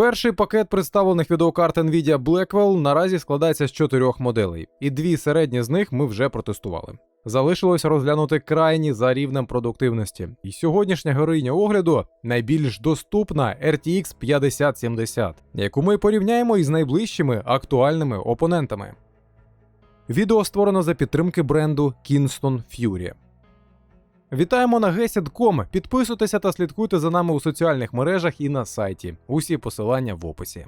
Перший пакет представлених відеокарт Nvidia Blackwell наразі складається з чотирьох моделей, і дві середні з них ми вже протестували. Залишилося розглянути крайні за рівнем продуктивності. І сьогоднішня героїня огляду найбільш доступна RTX 5070, яку ми порівняємо із найближчими актуальними опонентами. Відео створено за підтримки бренду Kingston Fury. Вітаємо на GESID.com. Підписуйтеся та слідкуйте за нами у соціальних мережах і на сайті. Усі посилання в описі.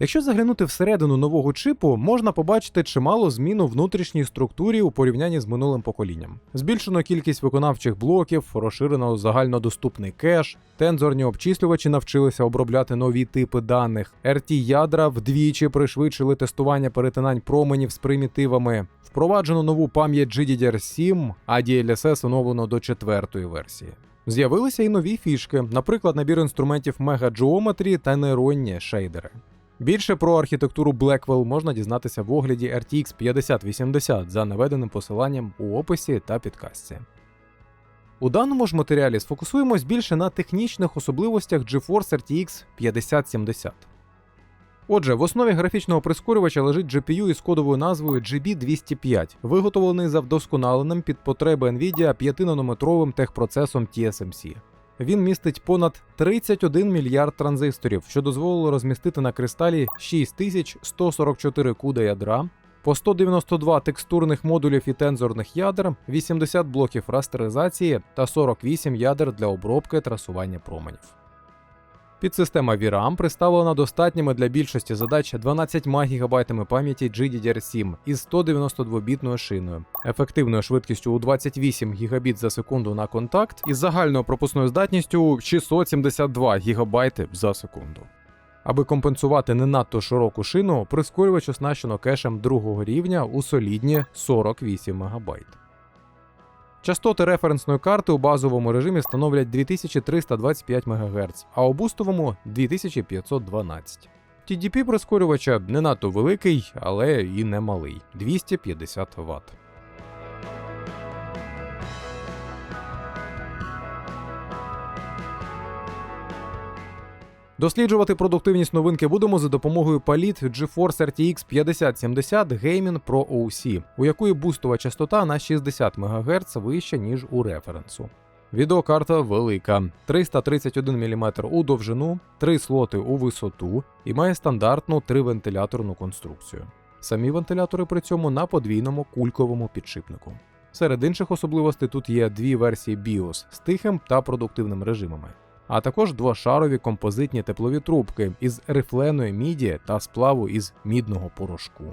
Якщо заглянути всередину нового чипу, можна побачити чимало змін у внутрішній структурі у порівнянні з минулим поколінням. Збільшено кількість виконавчих блоків, розширено загальнодоступний кеш, тензорні обчислювачі навчилися обробляти нові типи даних, rt ядра вдвічі пришвидшили тестування перетинань променів з примітивами, впроваджено нову пам'ять GDDR7, а DLSS оновлено до четвертої версії. З'явилися і нові фішки, наприклад, набір інструментів Geometry та нейронні шейдери. Більше про архітектуру Blackwell можна дізнатися в огляді RTX 5080 за наведеним посиланням у описі та підкастці. У даному ж матеріалі сфокусуємось більше на технічних особливостях GeForce RTX 5070. Отже, в основі графічного прискорювача лежить GPU із кодовою назвою GB205, виготовлений за вдосконаленим під потреби NVIDIA 5-нанометровим техпроцесом TSMC. Він містить понад 31 мільярд транзисторів, що дозволило розмістити на кристалі 6144 куда ядра, по 192 текстурних модулів і тензорних ядер, 80 блоків растеризації та 48 ядер для обробки трасування променів. Підсистема VRAM представлена достатніми для більшості задач 12 ГБ пам'яті GDDR7 із 192-бітною шиною, ефективною швидкістю у 28 ГБ за секунду на контакт і загальною пропускною здатністю 672 ГБ за секунду. Аби компенсувати не надто широку шину, прискорювач оснащено кешем другого рівня у солідні 48 МБ. Частоти референсної карти у базовому режимі становлять 2325 МГц, а у бустовому 2512. TDP прискорювача не надто великий, але і не малий 250 Вт. Досліджувати продуктивність новинки будемо за допомогою паліт GeForce RTX 5070 Gaming Pro OC, у якої бустова частота на 60 МГц вища, ніж у референсу. Відеокарта велика, 331 мм у довжину, 3 слоти у висоту і має стандартну тривентиляторну конструкцію. Самі вентилятори при цьому на подвійному кульковому підшипнику. Серед інших особливостей тут є дві версії BIOS з тихим та продуктивним режимами а також двошарові композитні теплові трубки із рифленої міді та сплаву із мідного порошку.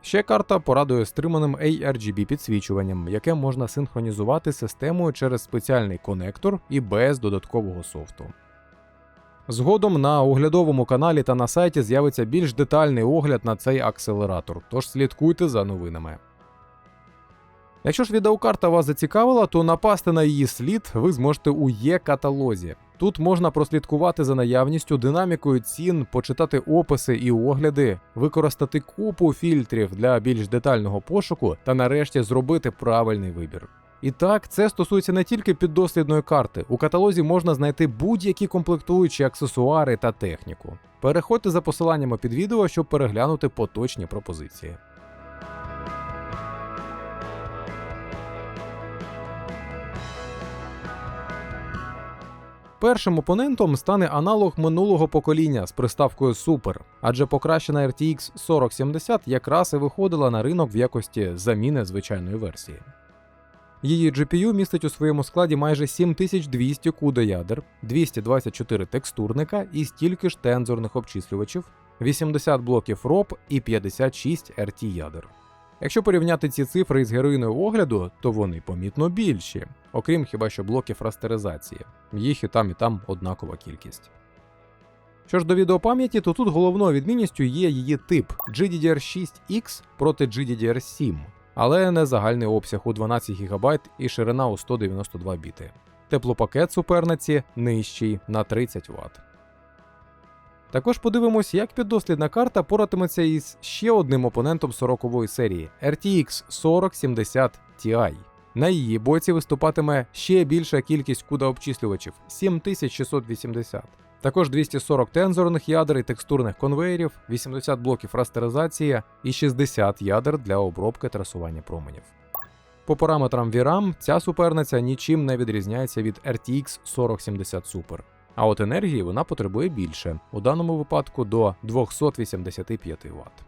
Ще карта порадує стриманим ARGB підсвічуванням, яке можна синхронізувати системою через спеціальний конектор і без додаткового софту. Згодом на оглядовому каналі та на сайті з'явиться більш детальний огляд на цей акселератор, тож слідкуйте за новинами. Якщо ж відеокарта вас зацікавила, то напасти на її слід ви зможете у Є-каталозі. Тут можна прослідкувати за наявністю, динамікою цін, почитати описи і огляди, використати купу фільтрів для більш детального пошуку та нарешті зробити правильний вибір. І так, це стосується не тільки піддослідної карти. У каталозі можна знайти будь-які комплектуючі аксесуари та техніку. Переходьте за посиланнями під відео, щоб переглянути поточні пропозиції. Першим опонентом стане аналог минулого покоління з приставкою Super, адже покращена RTX 4070 якраз і виходила на ринок в якості заміни звичайної версії. Її GPU містить у своєму складі майже 7200 куда ядер, 224 текстурника і стільки ж тензорних обчислювачів, 80 блоків ROP і 56 RT ядер. Якщо порівняти ці цифри із героїною огляду, то вони помітно більші, окрім хіба що блоків растеризації. Їх і там, і там однакова кількість. Що ж до відеопам'яті, то тут головною відмінністю є її тип GDDR6X проти GDDR7, але не загальний обсяг у 12 ГБ і ширина у 192 біти. Теплопакет суперниці нижчий на 30 Вт. Також подивимось, як піддослідна карта поратиметься із ще одним опонентом 40-ї серії RTX 4070 Ti. На її боці виступатиме ще більша кількість куда обчислювачів 7680. Також 240 тензорних ядер і текстурних конвеєрів, 80 блоків растеризації і 60 ядер для обробки трасування променів. По параметрам VRAM ця суперниця нічим не відрізняється від RTX 4070 Super. А от енергії вона потребує більше, у даному випадку до 285 Вт.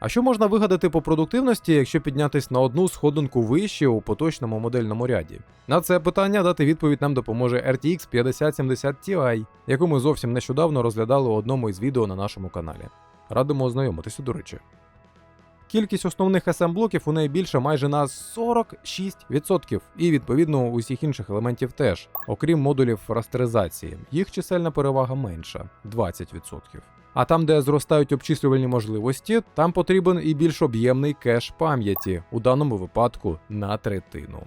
А що можна вигадати по продуктивності, якщо піднятись на одну сходинку вище у поточному модельному ряді? На це питання дати відповідь нам допоможе RTX 5070 Ti, яку ми зовсім нещодавно розглядали у одному із відео на нашому каналі. Радимо ознайомитися, до речі. Кількість основних SM-блоків у неї більша майже на 46%, і відповідно усіх інших елементів теж, окрім модулів растеризації. Їх чисельна перевага менша 20%. А там, де зростають обчислювальні можливості, там потрібен і більш об'ємний кеш пам'яті, у даному випадку на третину.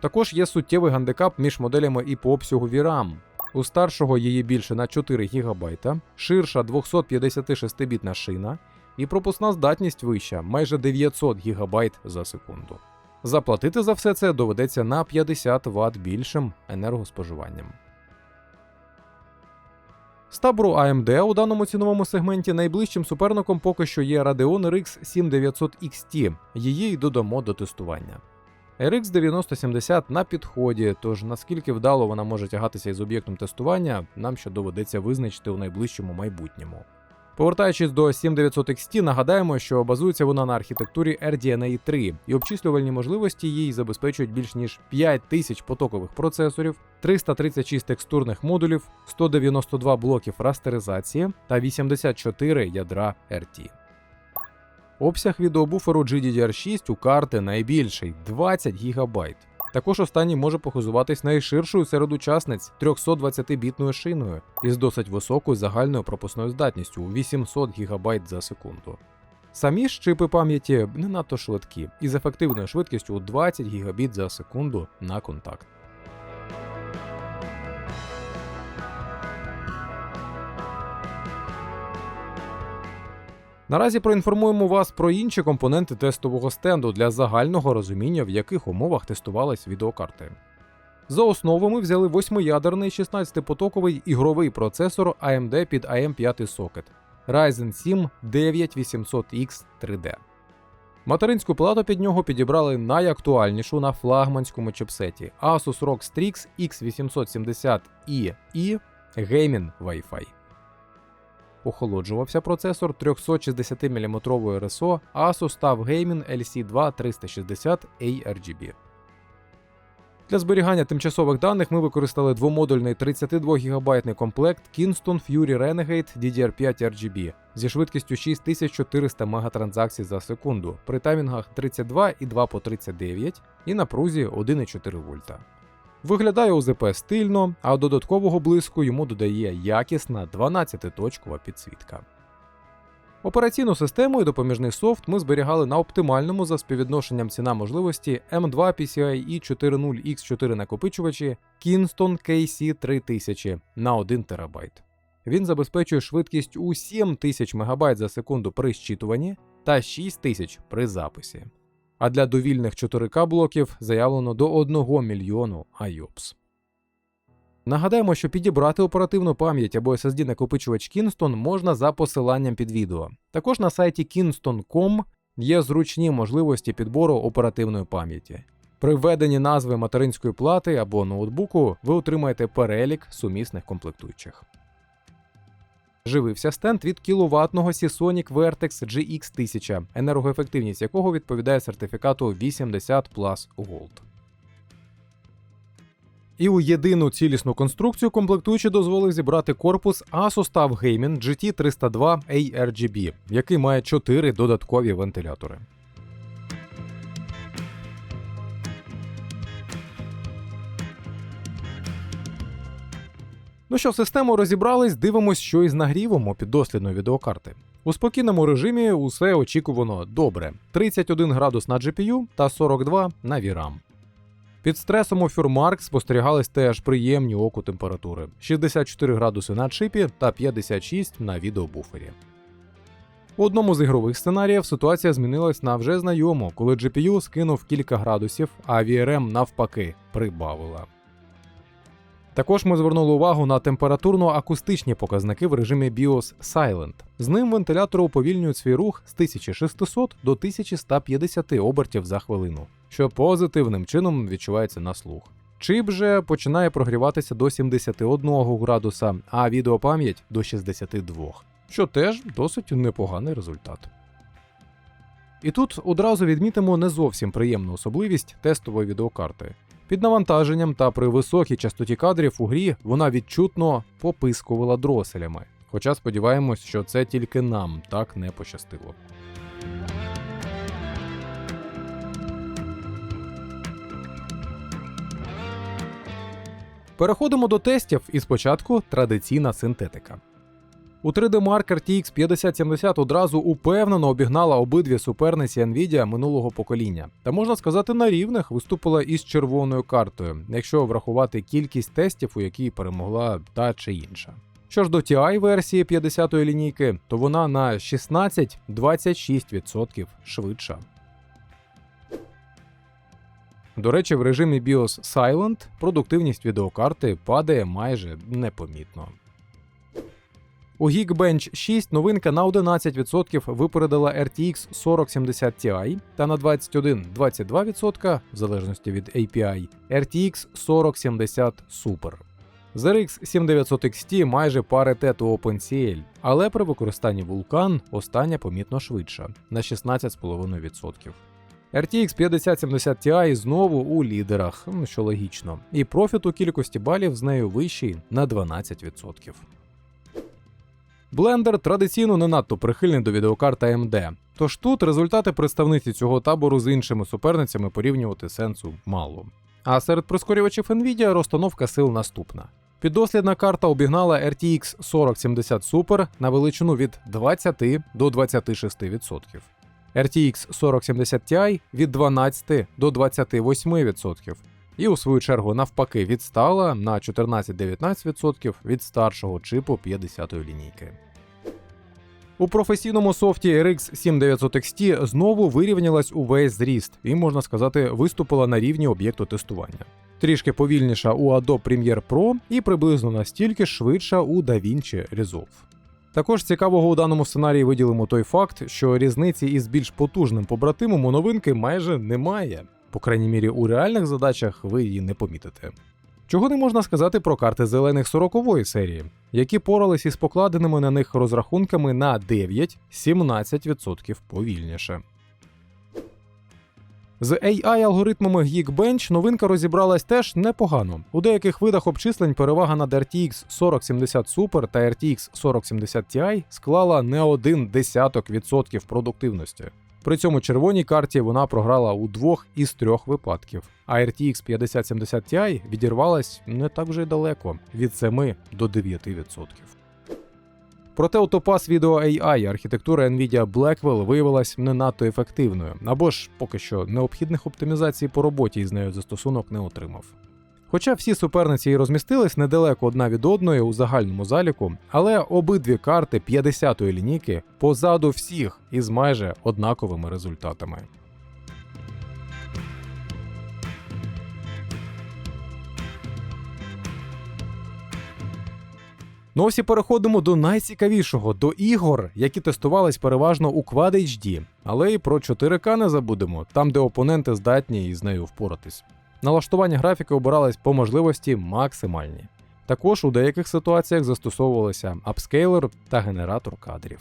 Також є суттєвий гандикап між моделями і по обсягу VRAM. У старшого її більше на 4 ГБ, ширша 256-бітна шина, і пропускна здатність вища майже 900 ГБ за секунду. Заплатити за все це доведеться на 50 Вт більшим енергоспоживанням. З табору AMD у даному ціновому сегменті найближчим суперником поки що є Radeon RX 7900 XT. Її й додамо до тестування. RX 9070 на підході, тож наскільки вдало вона може тягатися із об'єктом тестування, нам ще доведеться визначити у найближчому майбутньому. Повертаючись до 7900 XT, нагадаємо, що базується вона на архітектурі RDNA 3, і обчислювальні можливості їй забезпечують більш ніж 5000 потокових процесорів, 336 текстурних модулів, 192 блоків растеризації та 84 ядра RT. Обсяг відеобуферу GDDR6 у карти найбільший 20 ГБ. Також останній може похизуватись найширшою серед учасниць 320-бітною шиною із досить високою загальною пропускною здатністю у 800 ГБ за секунду. Самі ж чипи пам'яті не надто швидкі і з ефективною швидкістю у 20 ГБ за секунду на контакт. Наразі проінформуємо вас про інші компоненти тестового стенду для загального розуміння, в яких умовах тестувались відеокарти. За основу ми взяли 8-ядерний 16-потоковий ігровий процесор AMD під AM5 сокет Ryzen 7 9800X 3D. Материнську плату під нього підібрали найактуальнішу на флагманському чипсеті Asus ROG Strix X870i і Gaming Wi-Fi. Охолоджувався процесор 360-мм RSO Asus TUF Gaming LC2 360 ARGB. Для зберігання тимчасових даних ми використали двомодульний 32 ГБ комплект Kingston Fury Renegade DDR5 RGB зі швидкістю 6400 мегатранзакцій за секунду при таймінгах 32 і 2 по 39 і напрузі 1,4 вольта. Виглядає УЗП стильно, а додаткового блиску йому додає якісна 12-точкова підсвітка. Операційну систему і допоміжний софт ми зберігали на оптимальному за співвідношенням ціна можливості M2 PCIe 40X4 накопичувачі Kingston KC 3000 на 1 ТБ. Він забезпечує швидкість у 7000 МБ за секунду при щитуванні та 6000 при записі а для довільних 4К блоків заявлено до 1 мільйону IOPS. Нагадаємо, що підібрати оперативну пам'ять або SSD накопичувач Kingston можна за посиланням під відео. Також на сайті kingston.com є зручні можливості підбору оперативної пам'яті. При введенні назви материнської плати або ноутбуку ви отримаєте перелік сумісних комплектуючих. Живився стенд від кіловатного Seasonic Vertex GX1000, енергоефективність якого відповідає сертифікату 80 Plus Gold. І у єдину цілісну конструкцію комплектуючий дозволив зібрати корпус TUF Gaming GT302 ARGB, який має 4 додаткові вентилятори. Ну що, систему розібрались, дивимось, що із нагрівом у піддослідної відеокарти. У спокійному режимі усе очікувано добре: 31 градус на GPU та 42 на VRAM. Під стресом у Фюрмарк спостерігались теж приємні оку температури: 64 градуси на чипі та 56 на відеобуфері. У одному з ігрових сценаріїв ситуація змінилась на вже знайому, коли GPU скинув кілька градусів, а VRM навпаки прибавила. Також ми звернули увагу на температурно-акустичні показники в режимі BIOS Silent. З ним вентилятори уповільнюють свій рух з 1600 до 1150 обертів за хвилину, що позитивним чином відчувається на слух. Чип же починає прогріватися до 71 градуса, а відеопам'ять до 62, що теж досить непоганий результат. І тут одразу відмітимо не зовсім приємну особливість тестової відеокарти. Під навантаженням та при високій частоті кадрів у грі вона відчутно попискувала дроселями. Хоча сподіваємось, що це тільки нам так не пощастило. Переходимо до тестів, і спочатку традиційна синтетика. У 3D-Mark RTX 5070 одразу упевнено обігнала обидві суперниці Nvidia минулого покоління, та можна сказати, на рівних виступила із червоною картою, якщо врахувати кількість тестів, у якій перемогла та чи інша. Що ж до TI версії 50-ї лінійки, то вона на 16-26% швидша. До речі, в режимі BIOS Silent продуктивність відеокарти падає майже непомітно. У Geekbench 6 новинка на 11% випередила RTX 4070 Ti та на 21-22% в залежності від API RTX 4070 Super. З RX 7900 XT майже паритет у OpenCL, але при використанні Vulkan остання помітно швидша на 16,5%. RTX 5070 Ti знову у лідерах, що логічно, і профіт у кількості балів з нею вищий на 12%. Blender традиційно не надто прихильний до відеокарт AMD, тож тут результати представниці цього табору з іншими суперницями порівнювати сенсу мало. А серед прискорювачів Nvidia розстановка сил наступна. Піддослідна карта обігнала RTX 4070 Super на величину від 20 до 26%. RTX 4070 Ti від 12 до 28%. І у свою чергу навпаки відстала на 14-19% від старшого чипу 50-ї лінійки. У професійному софті RX 7900 XT знову вирівнялась увесь зріст і, можна сказати, виступила на рівні об'єкту тестування. Трішки повільніша у Adobe Premiere Pro і приблизно настільки швидша у DaVinci Resolve. Також цікавого у даному сценарії виділимо той факт, що різниці із більш потужним побратимом у новинки майже немає. По крайній мірі, у реальних задачах ви її не помітите. Чого не можна сказати про карти зелених 40-ї серії, які порались із покладеними на них розрахунками на 9-17% повільніше. З AI-алгоритмами Geekbench новинка розібралась теж непогано. У деяких видах обчислень перевага над RTX 4070 Super та RTX 4070 Ti склала не один десяток відсотків продуктивності. При цьому червоній карті вона програла у двох із трьох випадків, а RTX 5070 Ti відірвалась не так вже й далеко від 7 до 9%. Проте у топас відео AI архітектура Nvidia Blackwell виявилась не надто ефективною, або ж поки що необхідних оптимізацій по роботі із нею застосунок не отримав. Хоча всі суперниці і розмістились недалеко одна від одної у загальному заліку, але обидві карти 50-ї лінійки позаду всіх із майже однаковими результатами. Ну ось і переходимо до найцікавішого до ігор, які тестувались переважно у Quad HD, але і про 4К не забудемо, там де опоненти здатні із нею впоратись. Налаштування графіки обирались по можливості максимальні. Також у деяких ситуаціях застосовувалися апскейлер та генератор кадрів.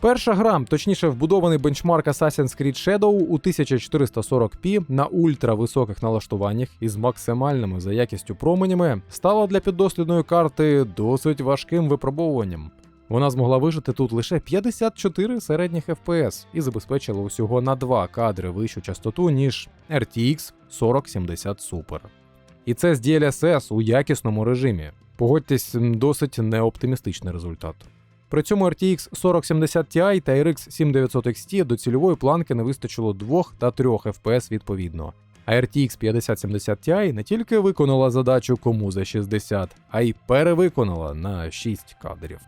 Перша гра, точніше, вбудований бенчмарк Assassin's Creed Shadow у 1440p на ультрависоких налаштуваннях із максимальними за якістю променями, стала для піддослідної карти досить важким випробовуванням. Вона змогла вижити тут лише 54 середніх FPS і забезпечила усього на 2 кадри вищу частоту, ніж RTX 4070 Super. І це з DLSS у якісному режимі. Погодьтесь, досить неоптимістичний результат. При цьому RTX 4070 Ti та RX 7900 XT до цільової планки не вистачило 2 та 3 FPS відповідно. А RTX 5070 Ti не тільки виконала задачу кому за 60, а й перевиконала на 6 кадрів.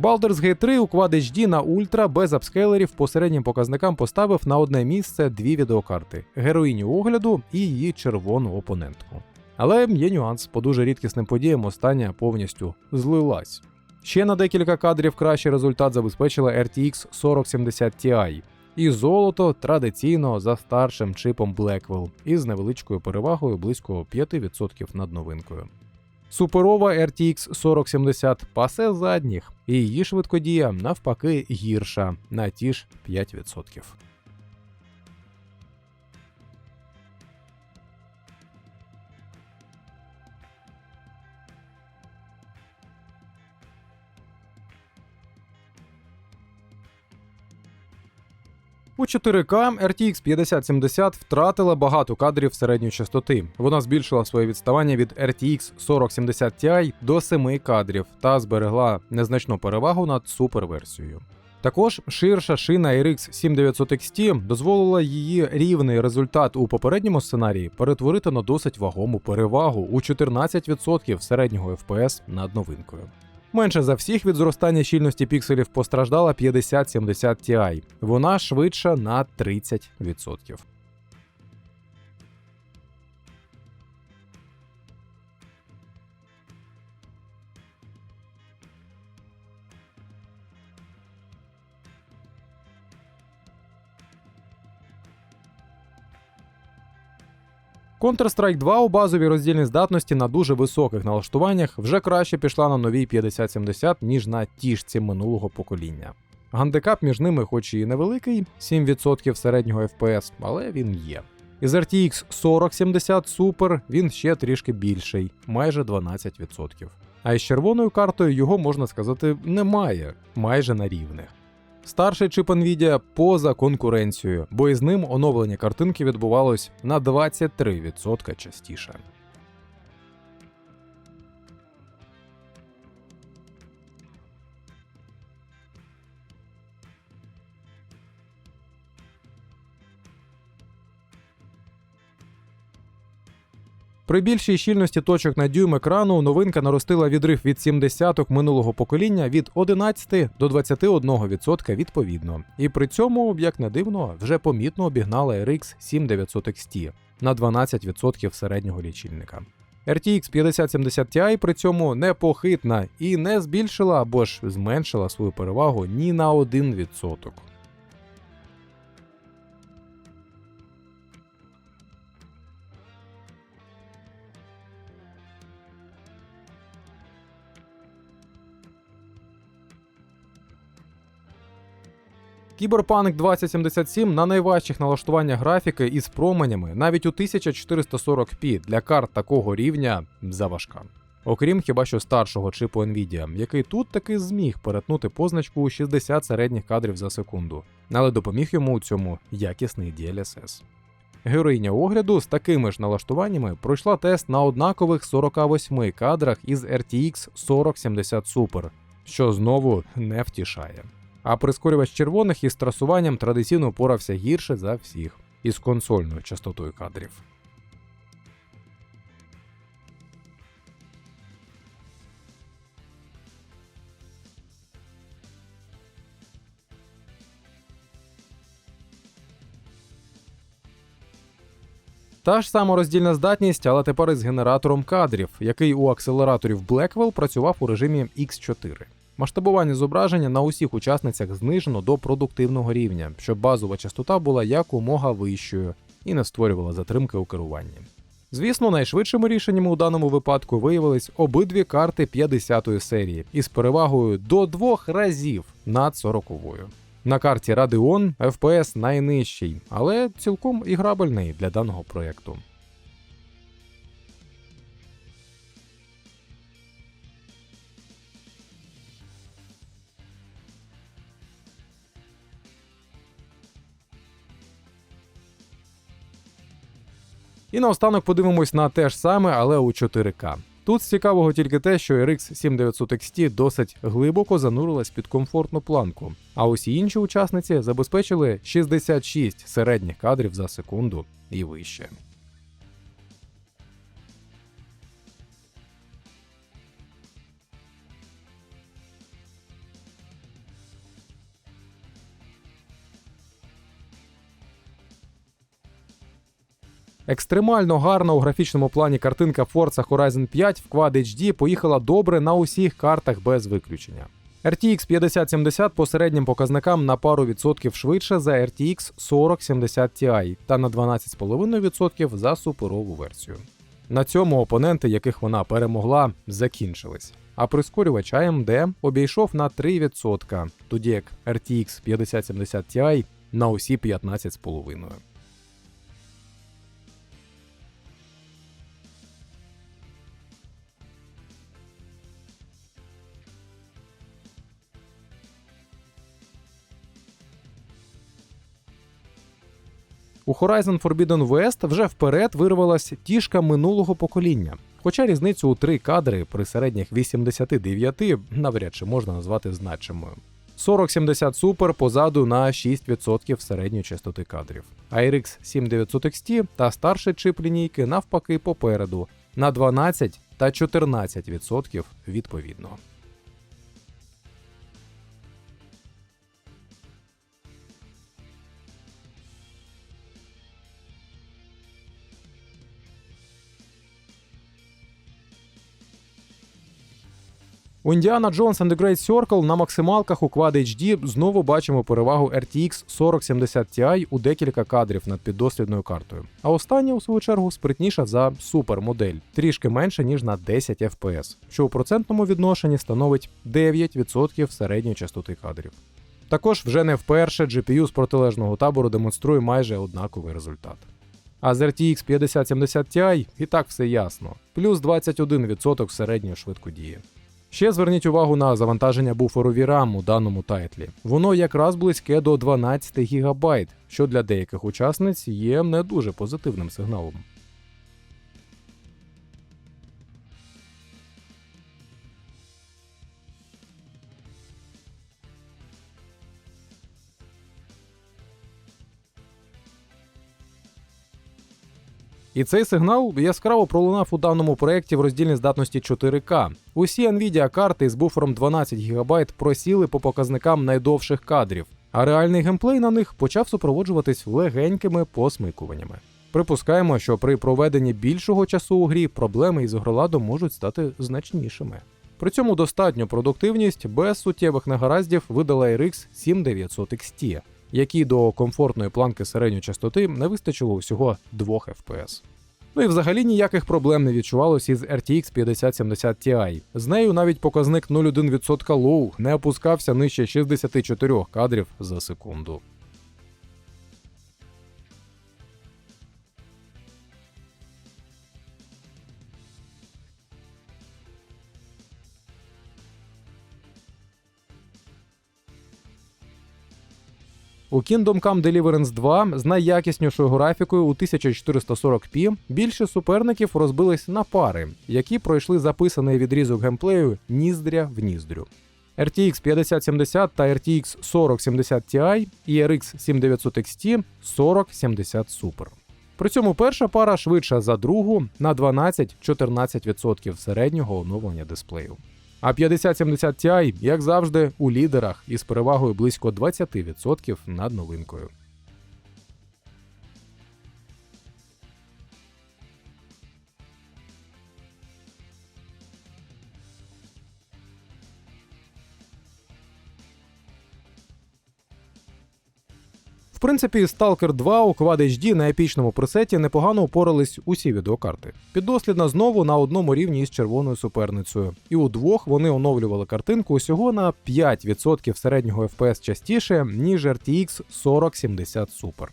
Baldur's Gate 3 у Quad HD на Ultra без апскейлерів по середнім показникам поставив на одне місце дві відеокарти героїню огляду і її червону опонентку. Але є нюанс, по дуже рідкісним подіям остання повністю злилась. Ще на декілька кадрів кращий результат забезпечила RTX 4070 Ti. І золото традиційно за старшим чипом Blackwell із невеличкою перевагою близько 5% над новинкою. Суперова RTX 4070 пасе задніх, і її швидкодія навпаки гірша на ті ж 5%. У 4К RTX 5070 втратила багато кадрів середньої частоти. Вона збільшила своє відставання від RTX 4070 Ti до 7 кадрів та зберегла незначну перевагу над суперверсією. Також ширша шина RX 7900 XT дозволила її рівний результат у попередньому сценарії перетворити на досить вагому перевагу у 14% середнього FPS над новинкою. Менше за всіх від зростання щільності пікселів постраждала 5070 Ti. Вона швидша на 30%. Counter-Strike 2 у базовій роздільній здатності на дуже високих налаштуваннях вже краще пішла на новій 5070, ніж на тішці минулого покоління. Гандикап між ними, хоч і невеликий, 7% середнього FPS, але він є. Із RTX 4070 Super він ще трішки більший, майже 12%. А із червоною картою його можна сказати немає, майже на рівних. Старший чип Nvidia поза конкуренцією, бо із ним оновлення картинки відбувалось на 23% частіше. При більшій щільності точок на дюйм екрану новинка наростила відрив від 70-ок минулого покоління від 11 до 21% відповідно. І при цьому, як не дивно, вже помітно обігнала RX 7900 XT на 12% середнього лічильника. RTX 5070 Ti при цьому не похитна і не збільшила або ж зменшила свою перевагу ні на 1%. Cyberpunk 2077 на найважчих налаштуваннях графіки із променями навіть у 1440p для карт такого рівня заважка. Окрім хіба що старшого чипу Nvidia, який тут таки зміг перетнути позначку у 60 середніх кадрів за секунду, але допоміг йому у цьому якісний DLSS. Героїня огляду з такими ж налаштуваннями пройшла тест на однакових 48 кадрах із RTX 4070 Super, що знову не втішає. А прискорювач червоних із трасуванням традиційно упорався гірше за всіх із консольною частотою кадрів. Та ж сама роздільна здатність, але тепер із генератором кадрів, який у акселераторів Blackwell працював у режимі X4. Масштабування зображення на усіх учасницях знижено до продуктивного рівня, щоб базова частота була якомога вищою і не створювала затримки у керуванні. Звісно, найшвидшими рішеннями у даному випадку виявились обидві карти 50-ї серії із перевагою до двох разів над 40-ю. На карті Radeon FPS найнижчий, але цілком іграбельний для даного проєкту. І наостанок подивимось на те ж саме, але у 4К. Тут цікавого тільки те, що RX 7900 XT досить глибоко занурилась під комфортну планку, а усі інші учасниці забезпечили 66 середніх кадрів за секунду і вище. Екстремально гарна у графічному плані картинка Forza Horizon 5 в Quad HD поїхала добре на усіх картах без виключення. RTX 5070 по середнім показникам на пару відсотків швидше за RTX 4070 Ti та на 12,5% за суперову версію. На цьому опоненти, яких вона перемогла, закінчились. А прискорювач AMD обійшов на 3%, тоді як RTX 5070 Ti на усі 15,5%. У Horizon Forbidden West вже вперед вирвалась тішка минулого покоління. Хоча різницю у три кадри при середніх 89 навряд чи можна назвати значимою. 4070 Super позаду на 6% середньої частоти кадрів. RX 7900 XT та старший чип лінійки навпаки попереду на 12 та 14% відповідно. У Indiana Jones and the Great Circle на максималках у Quad HD знову бачимо перевагу RTX 4070 Ti у декілька кадрів над піддослідною картою. А остання, у свою чергу, спритніша за супермодель, трішки менше ніж на 10 FPS, що у процентному відношенні становить 9% середньої частоти кадрів. Також вже не вперше GPU з протилежного табору демонструє майже однаковий результат. А з RTX 5070 Ti і так все ясно: плюс 21% середньої швидкодії. Ще зверніть увагу на завантаження буферу VRAM у даному тайтлі. Воно якраз близьке до 12 ГБ, що для деяких учасниць є не дуже позитивним сигналом. І цей сигнал яскраво пролунав у даному проєкті в роздільній здатності 4К. Усі Nvidia карти з буфером 12 ГБ просіли по показникам найдовших кадрів, а реальний геймплей на них почав супроводжуватись легенькими посмикуваннями. Припускаємо, що при проведенні більшого часу у грі проблеми із гроладом можуть стати значнішими. При цьому достатню продуктивність без суттєвих негараздів видала RX 7900 XT, якій до комфортної планки середньої частоти не вистачило усього 2 FPS. Ну і взагалі ніяких проблем не відчувалось із RTX 5070 Ti. З нею навіть показник 0,1% лоу не опускався нижче 64 кадрів за секунду. У Kingdom Come Deliverance 2 з найякіснішою графікою у 1440p більше суперників розбились на пари, які пройшли записаний відрізок геймплею ніздря в ніздрю. RTX 5070 та RTX 4070 Ti і RX 7900 XT 4070 Super. При цьому перша пара швидша за другу на 12-14% середнього оновлення дисплею. А 5070 Ti, як завжди, у лідерах із перевагою близько 20% над новинкою. В принципі, Stalker 2 у Quad HD на епічному пресеті непогано упорались усі відеокарти. Піддослідна знову на одному рівні із червоною суперницею. І у двох вони оновлювали картинку усього на 5% середнього FPS частіше, ніж RTX 4070 Super.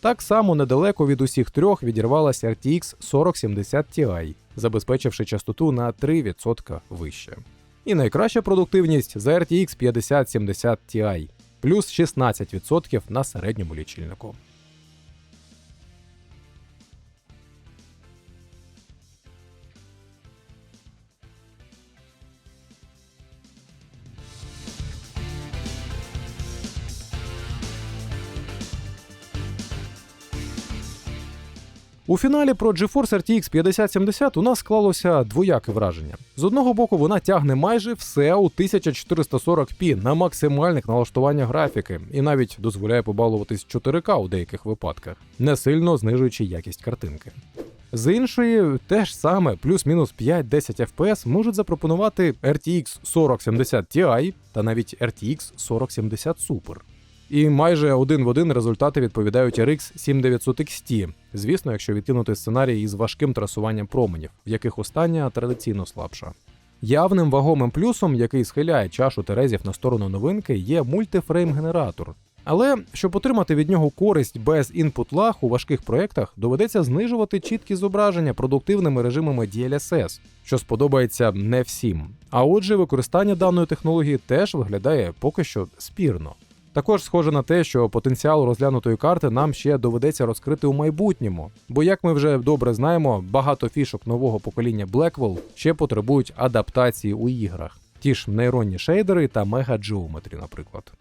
Так само недалеко від усіх трьох відірвалася RTX 4070 Ti, забезпечивши частоту на 3% вище. І найкраща продуктивність за RTX 5070 Ti плюс 16% на середньому лічильнику. У фіналі про GeForce RTX 5070 у нас склалося двояке враження. З одного боку, вона тягне майже все у 1440p на максимальних налаштуваннях графіки і навіть дозволяє побалуватись 4К у деяких випадках, не сильно знижуючи якість картинки. З іншої, те ж саме, плюс-мінус 5-10 FPS можуть запропонувати RTX 4070 Ti та навіть RTX 4070 Super. І майже один в один результати відповідають RX 7900 XT, звісно, якщо відкинути сценарій із важким трасуванням променів, в яких остання традиційно слабша. Явним вагомим плюсом, який схиляє чашу Терезів на сторону новинки, є мультифрейм-генератор. Але щоб отримати від нього користь без інпут лаг у важких проєктах, доведеться знижувати чіткі зображення продуктивними режимами DLSS, що сподобається не всім. А отже, використання даної технології теж виглядає поки що спірно. Також схоже на те, що потенціал розглянутої карти нам ще доведеться розкрити у майбутньому, бо, як ми вже добре знаємо, багато фішок нового покоління Blackwell ще потребують адаптації у іграх, ті ж нейронні шейдери та Mega Geometry, наприклад.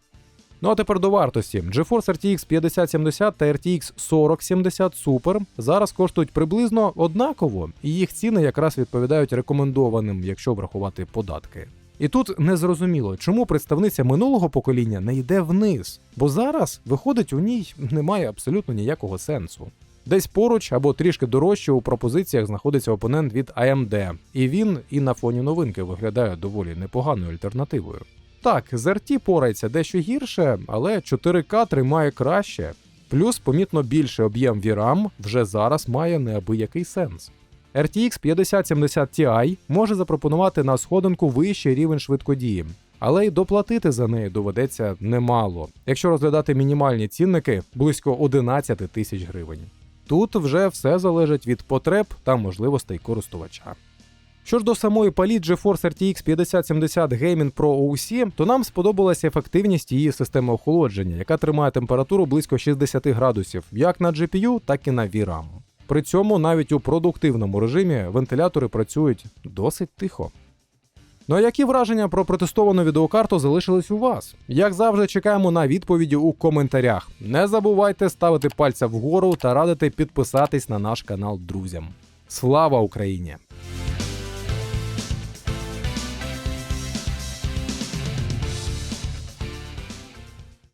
Ну а тепер до вартості. GeForce RTX 5070 та RTX 4070 Super зараз коштують приблизно однаково, і їх ціни якраз відповідають рекомендованим, якщо врахувати податки. І тут незрозуміло, чому представниця минулого покоління не йде вниз, бо зараз, виходить, у ній немає абсолютно ніякого сенсу. Десь поруч або трішки дорожче у пропозиціях знаходиться опонент від AMD, і він і на фоні новинки виглядає доволі непоганою альтернативою. Так, з RT порається дещо гірше, але 4К тримає краще. Плюс помітно більший об'єм VRAM вже зараз має неабиякий сенс. RTX 5070 Ti може запропонувати на сходинку вищий рівень швидкодії, але й доплатити за неї доведеться немало, якщо розглядати мінімальні цінники близько 11 тисяч гривень. Тут вже все залежить від потреб та можливостей користувача. Що ж до самої палі GeForce RTX 5070 Gaming Pro OC, то нам сподобалася ефективність її системи охолодження, яка тримає температуру близько 60 градусів як на GPU, так і на VRAM. При цьому навіть у продуктивному режимі вентилятори працюють досить тихо. Ну а які враження про протестовану відеокарту залишились у вас? Як завжди, чекаємо на відповіді у коментарях. Не забувайте ставити пальця вгору та радити підписатись на наш канал друзям. Слава Україні!